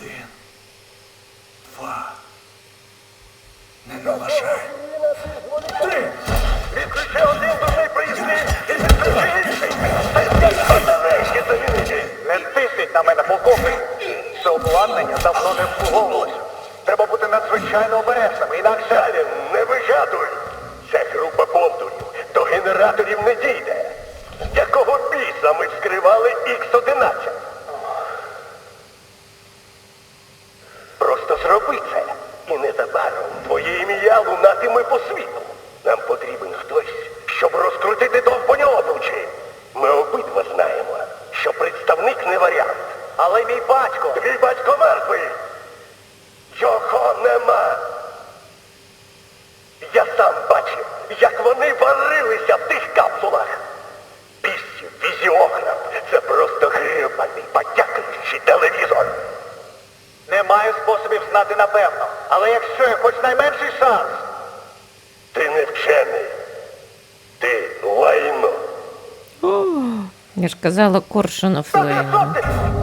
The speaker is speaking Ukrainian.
Один. Два. Не налажай. Три. Відключи один душей проїзди. І відключи інший. Не тисніть на мене, полковник. Це обладнання давно не обслуговувалось. Треба бути надзвичайно обережними, інакше... Не вигадуй. Це група повдурів до генераторів не дійде. Якого біса ми скривали ікс ім'я лунатиме по світу. Нам потрібен хтось, щоб розкрутити довбані обручі. Ми обидва знаємо, що представник не варіант. Але мій батько... Твій батько мертвий. Його нема. Я сам бачив, як вони варилися в тих капсулах. Пісів, візіограф – це просто грибаний, потякаючий телевізор. Не маю способів знати напевно. Але якщо є хоч найменший шанс, Я ж казала, Коршунов ти!